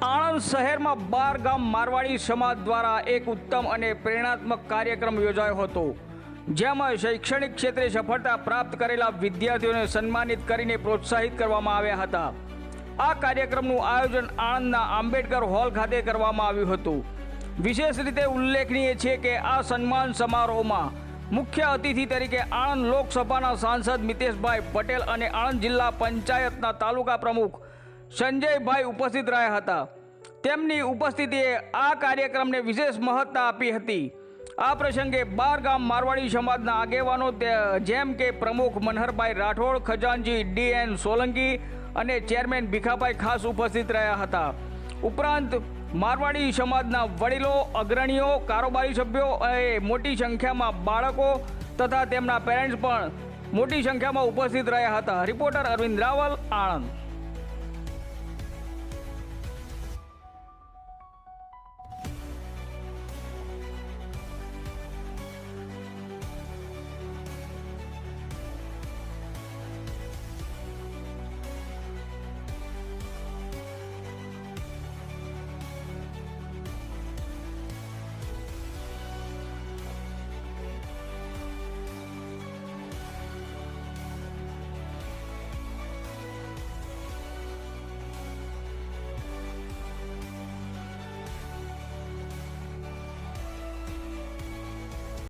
આણંદ શહેરમાં બાર ગામ મારવાડી સમાજ દ્વારા એક ઉત્તમ અને પ્રેરણાત્મક કાર્યક્રમ યોજાયો હતો, જેમાં શૈક્ષણિક ક્ષેત્રે સફળતા પ્રાપ્ત કરેલા વિદ્યાર્થીઓને સન્માનિત કરીને પ્રોત્સાહિત કરવામાં આવ્યા હતા. આ કાર્યક્રમનું આયોજન આણંદના આંબેડકર હોલ ખાતે કરવામાં આવ્યું હતું. વિશેષ રીતે ઉલ્લેખનીય છે કે આ સન્માન સમારોહમાં મુખ્ય અતિથિ તરીકે આણંદ લોકસભાના સાંસદ મિતેશભાઈ પટેલ અને આણંદ જિલ્લા પંચાયતના તાલુકા પ્રમુખ સંજયભાઈ ઉપસ્થિત રહ્યા હતા. તેમની ઉપસ્થિતિએ આ કાર્યક્રમને વિશેષ મહત્તા આપી હતી. આ પ્રસંગે બાર ગામ મારવાડી સમાજના આગેવાનો જેમ કે પ્રમુખ મનહરભાઈ રાઠોડ, ખજાનજી ડી એન સોલંકી અને ચેરમેન ભીખાભાઈ ખાસ ઉપસ્થિત રહ્યા હતા. ઉપરાંત મારવાડી સમાજના વડીલો, અગ્રણીઓ, કારોબારી સભ્યો એ મોટી સંખ્યામાં બાળકો તથા તેમના પેરેન્ટ્સ પણ મોટી સંખ્યામાં ઉપસ્થિત રહ્યા હતા. રિપોર્ટર અરવિંદ રાવલ, આણંદ.